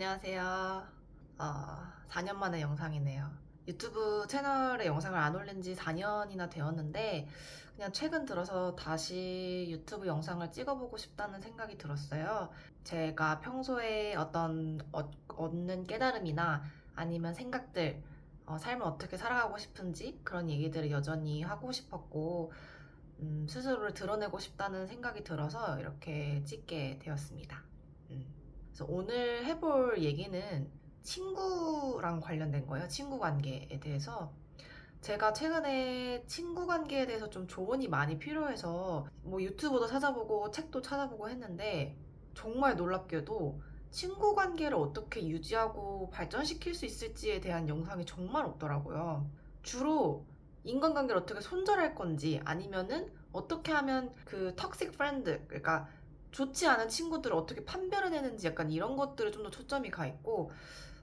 안녕하세요. 어, 4년 만에 영상이네요. 유튜브 채널에 영상을 안 올린 지 4년이나 되었는데, 그냥 최근 들어서 다시 유튜브 영상을 찍어보고 싶다는 생각이 들었어요. 제가 평소에 어떤 얻- 얻는 깨달음이나 아니면 생각들, 어, 삶을 어떻게 살아가고 싶은지 그런 얘기들을 여전히 하고 싶었고, 음, 스스로를 드러내고 싶다는 생각이 들어서 이렇게 찍게 되었습니다. 음. 그래서 오늘 해볼 얘기는 친구랑 관련된 거예요. 친구 관계에 대해서. 제가 최근에 친구 관계에 대해서 좀 조언이 많이 필요해서 뭐 유튜브도 찾아보고 책도 찾아보고 했는데 정말 놀랍게도 친구 관계를 어떻게 유지하고 발전시킬 수 있을지에 대한 영상이 정말 없더라고요. 주로 인간관계를 어떻게 손절할 건지 아니면은 어떻게 하면 그 턱식 프렌드 그러니까 좋지 않은 친구들을 어떻게 판별해내는지 약간 이런 것들에 좀더 초점이 가 있고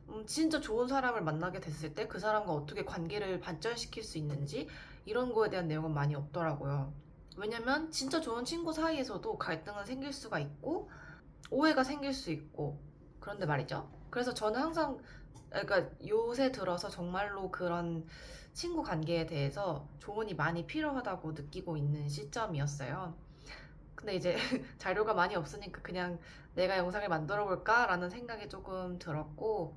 음, 진짜 좋은 사람을 만나게 됐을 때 그 사람과 어떻게 관계를 발전시킬 수 있는지 이런 거에 대한 내용은 많이 없더라고요. 왜냐면 진짜 좋은 친구 사이에서도 갈등은 생길 수가 있고 오해가 생길 수 있고 그런데 말이죠. 그래서 저는 항상 그러니까 요새 들어서 정말로 그런 친구 관계에 대해서 조언이 많이 필요하다고 느끼고 있는 시점이었어요. 근데 이제 자료가 많이 없으니까 그냥 내가 영상을 만들어 볼까라는 생각이 조금 들었고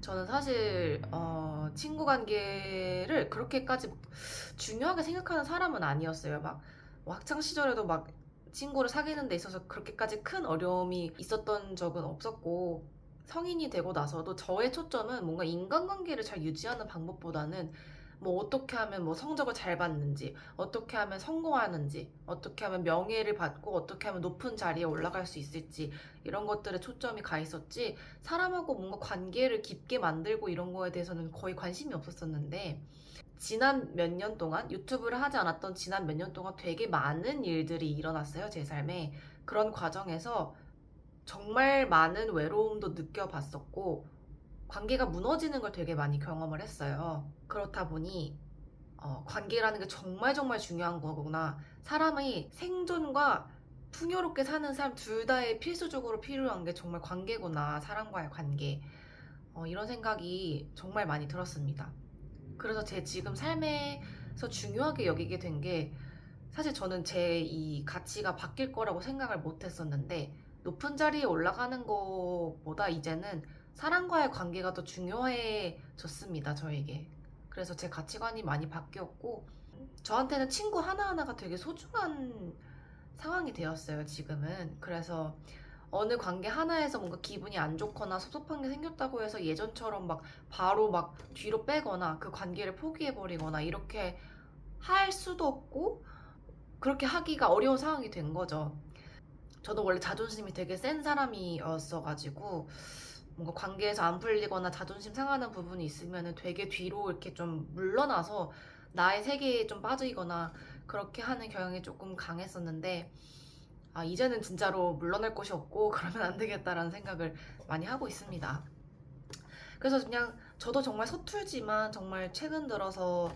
저는 사실 어, 친구 관계를 그렇게까지 중요하게 생각하는 사람은 아니었어요. 막뭐 학창 시절에도 막 친구를 사귀는 데 있어서 그렇게까지 큰 어려움이 있었던 적은 없었고 성인이 되고 나서도 저의 초점은 뭔가 인간관계를 잘 유지하는 방법보다는 뭐 어떻게 하면 뭐 성적을 잘 받는지, 어떻게 하면 성공하는지, 어떻게 하면 명예를 받고 어떻게 하면 높은 자리에 올라갈 수 있을지 이런 것들에 초점이 가 있었지 사람하고 뭔가 관계를 깊게 만들고 이런 거에 대해서는 거의 관심이 없었었는데 지난 몇 년 동안 유튜브를 하지 않았던 지난 몇 년 동안 되게 많은 일들이 일어났어요 제 삶에. 그런 과정에서 정말 많은 외로움도 느껴봤었고 관계가 무너지는 걸 되게 많이 경험을 했어요. 그렇다 보니 어, 관계라는 게 정말 정말 중요한 거구나. 사람의 생존과 풍요롭게 사는 삶 둘 다에 필수적으로 필요한 게 정말 관계구나. 사람과의 관계. 어, 이런 생각이 정말 많이 들었습니다. 그래서 제 지금 삶에서 중요하게 여기게 된 게 사실 저는 제 이 가치가 바뀔 거라고 생각을 못 했었는데 높은 자리에 올라가는 것보다 이제는 사람과의 관계가 더 중요해졌습니다, 저에게. 그래서 제 가치관이 많이 바뀌었고, 저한테는 친구 하나하나가 되게 소중한 상황이 되었어요, 지금은. 그래서 어느 관계 하나에서 뭔가 기분이 안 좋거나 섭섭한 게 생겼다고 해서 예전처럼 막 바로 막 뒤로 빼거나 그 관계를 포기해버리거나 이렇게 할 수도 없고, 그렇게 하기가 어려운 상황이 된 거죠. 저도 원래 자존심이 되게 센 사람이었어가지고, 뭔가 관계에서 안 풀리거나 자존심 상하는 부분이 있으면 되게 뒤로 이렇게 좀 물러나서 나의 세계에 좀 빠지거나 그렇게 하는 경향이 조금 강했었는데 아, 이제는 진짜로 물러날 곳이 없고 그러면 안 되겠다라는 생각을 많이 하고 있습니다. 그래서 그냥 저도 정말 서툴지만 정말 최근 들어서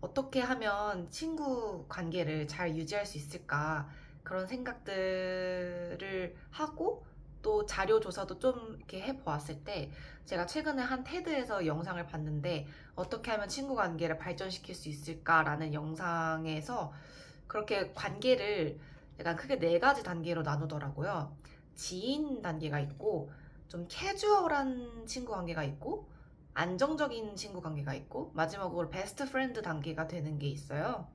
어떻게 하면 친구 관계를 잘 유지할 수 있을까 그런 생각들을 하고 또 자료 조사도 좀 이렇게 해보았을 때 제가 최근에 한 테드에서 영상을 봤는데 어떻게 하면 친구 관계를 발전시킬 수 있을까라는 영상에서 그렇게 관계를 약간 크게 네 가지 단계로 나누더라고요. 지인 단계가 있고 좀 캐주얼한 친구 관계가 있고 안정적인 친구 관계가 있고 마지막으로 베스트 프렌드 단계가 되는 게 있어요.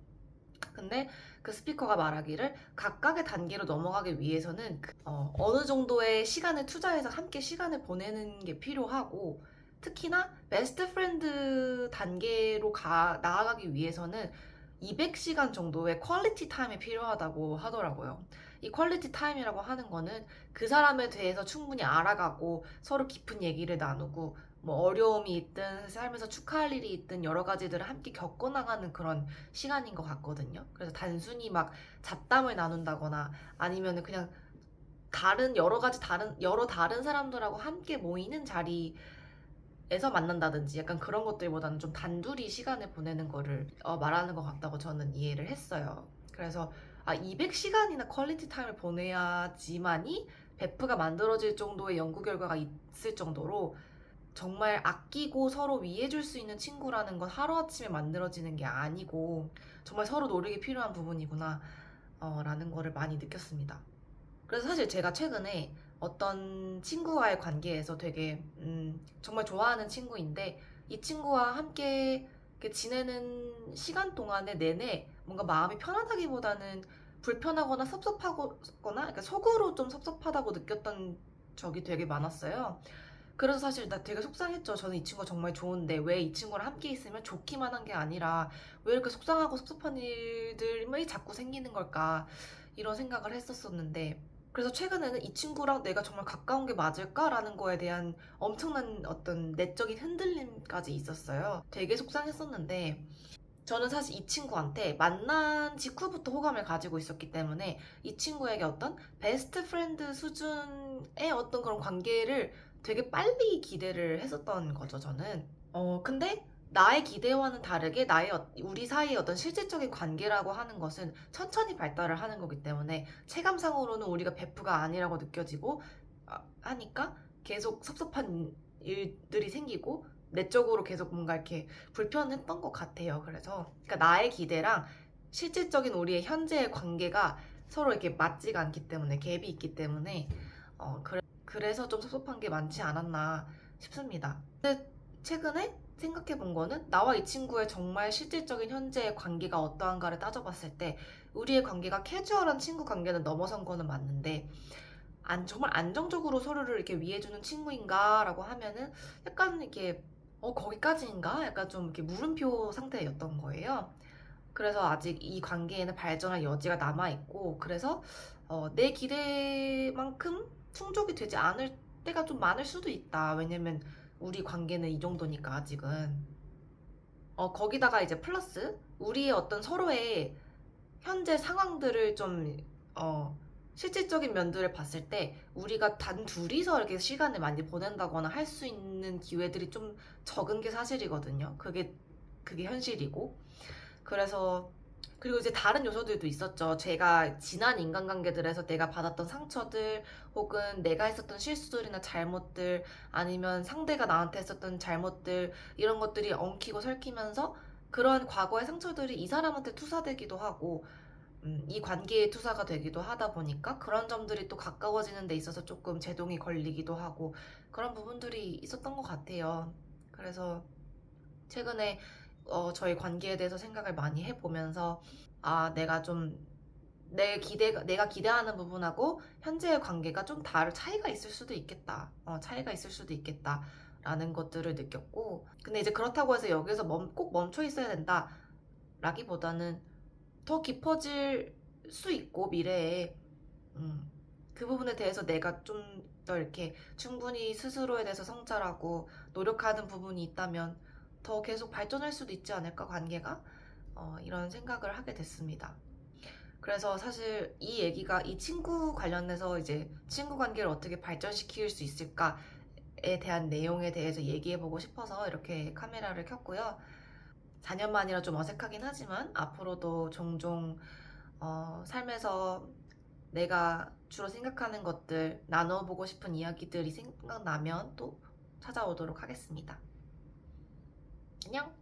근데 그 스피커가 말하기를 각각의 단계로 넘어가기 위해서는 그, 어, 어느 정도의 시간을 투자해서 함께 시간을 보내는 게 필요하고 특히나 베스트 프렌드 단계로 가, 나아가기 위해서는 200시간 정도의 퀄리티 타임이 필요하다고 하더라고요. 이 퀄리티 타임이라고 하는 거는 그 사람에 대해서 충분히 알아가고 서로 깊은 얘기를 나누고 뭐 어려움이 있든 삶에서 축하할 일이 있든 여러 가지들을 함께 겪어 나가는 그런 시간인 것 같거든요. 그래서 단순히 막 잡담을 나눈다거나 아니면 그냥 다른 여러 가지 다른 여러 다른 사람들하고 함께 모이는 자리에서 만난다든지 약간 그런 것들보다는 좀 단둘이 시간을 보내는 거를 어, 말하는 것 같다고 저는 이해를 했어요. 그래서 아 200시간이나 퀄리티 타임을 보내야지만이 베프가 만들어질 정도의 연구 결과가 있을 정도로 정말 아끼고 서로 위해줄 수 있는 친구라는 건 하루아침에 만들어지는 게 아니고 정말 서로 노력이 필요한 부분이구나 어, 라는 거를 많이 느꼈습니다. 그래서 사실 제가 최근에 어떤 친구와의 관계에서 되게 음, 정말 좋아하는 친구인데 이 친구와 함께 지내는 시간 동안에 내내 뭔가 마음이 편하다기보다는 불편하거나 섭섭하거나 그러니까 속으로 좀 섭섭하다고 느꼈던 적이 되게 많았어요. 그래서 사실 나 되게 속상했죠. 저는 이 친구가 정말 좋은데 왜 이 친구랑 함께 있으면 좋기만 한 게 아니라 왜 이렇게 속상하고 섭섭한 일들이 자꾸 생기는 걸까 이런 생각을 했었었는데 그래서 최근에는 이 친구랑 내가 정말 가까운 게 맞을까라는 거에 대한 엄청난 어떤 내적인 흔들림까지 있었어요. 되게 속상했었는데 저는 사실 이 친구한테 만난 직후부터 호감을 가지고 있었기 때문에 이 친구에게 어떤 베스트 프렌드 수준의 어떤 그런 관계를 되게 빨리 기대를 했었던 거죠, 저는. 어, 근데 나의 기대와는 다르게 나의 어- 우리 사이의 어떤 실질적인 관계라고 하는 것은 천천히 발달을 하는 거기 때문에 체감상으로는 우리가 베프가 아니라고 느껴지고 아, 하니까 계속 섭섭한 일들이 생기고 내적으로 계속 뭔가 이렇게 불편했던 것 같아요. 그래서 그러니까 나의 기대랑 실질적인 우리의 현재의 관계가 서로 이렇게 맞지가 않기 때문에 갭이 있기 때문에 어, 그래, 그래서 좀 섭섭한 게 많지 않았나 싶습니다. 근데 최근에 생각해 본 거는 나와 이 친구의 정말 실질적인 현재의 관계가 어떠한가를 따져봤을 때 우리의 관계가 캐주얼한 친구 관계는 넘어선 거는 맞는데 안, 정말 안정적으로 서로를 이렇게 위해주는 친구인가라고 하면은 약간 이렇게 어 거기까지인가? 약간 좀 이렇게 물음표 상태였던 거예요. 그래서 아직 이 관계에는 발전할 여지가 남아 있고 그래서 어, 내 기대만큼 충족이 되지 않을 때가 좀 많을 수도 있다. 왜냐면 우리 관계는 이 정도니까 아직은. 어, 거기다가 이제 플러스 우리의 어떤 서로의 현재 상황들을 좀 어, 실질적인 면들을 봤을 때 우리가 단 둘이서 이렇게 시간을 많이 보낸다거나 할 수 있는 기회들이 좀 적은 게 사실이거든요. 그게 그게 현실이고. 그래서 그리고 이제 다른 요소들도 있었죠. 제가 지난 인간관계들에서 내가 받았던 상처들 혹은 내가 했었던 실수들이나 잘못들 아니면 상대가 나한테 했었던 잘못들 이런 것들이 엉키고 설키면서 그런 과거의 상처들이 이 사람한테 투사되기도 하고 음, 이 관계에 투사가 되기도 하다 보니까 그런 점들이 또 가까워지는 데 있어서 조금 제동이 걸리기도 하고 그런 부분들이 있었던 것 같아요. 그래서 최근에 어, 저희 관계에 대해서 생각을 많이 해보면서 아 내가 좀 내 기대 내가 기대하는 부분하고 현재의 관계가 좀 다른 차이가 있을 수도 있겠다. 어, 차이가 있을 수도 있겠다. 라는 것들을 느꼈고 근데 이제 그렇다고 해서 여기서 멈, 꼭 멈춰 있어야 된다. 라기보다는 더 깊어질 수 있고 미래에 음, 그 부분에 대해서 내가 좀 더 이렇게 충분히 스스로에 대해서 성찰하고 노력하는 부분이 있다면 더 계속 발전할 수도 있지 않을까 관계가 어, 이런 생각을 하게 됐습니다. 그래서 사실 이 얘기가 이 친구 관련해서 이제 친구 관계를 어떻게 발전시킬 수 있을까에 대한 내용에 대해서 얘기해보고 싶어서 이렇게 카메라를 켰고요. 4년 만이라 좀 어색하긴 하지만 앞으로도 종종 어, 삶에서 내가 주로 생각하는 것들 나눠보고 싶은 이야기들이 생각나면 또 찾아오도록 하겠습니다. 안녕!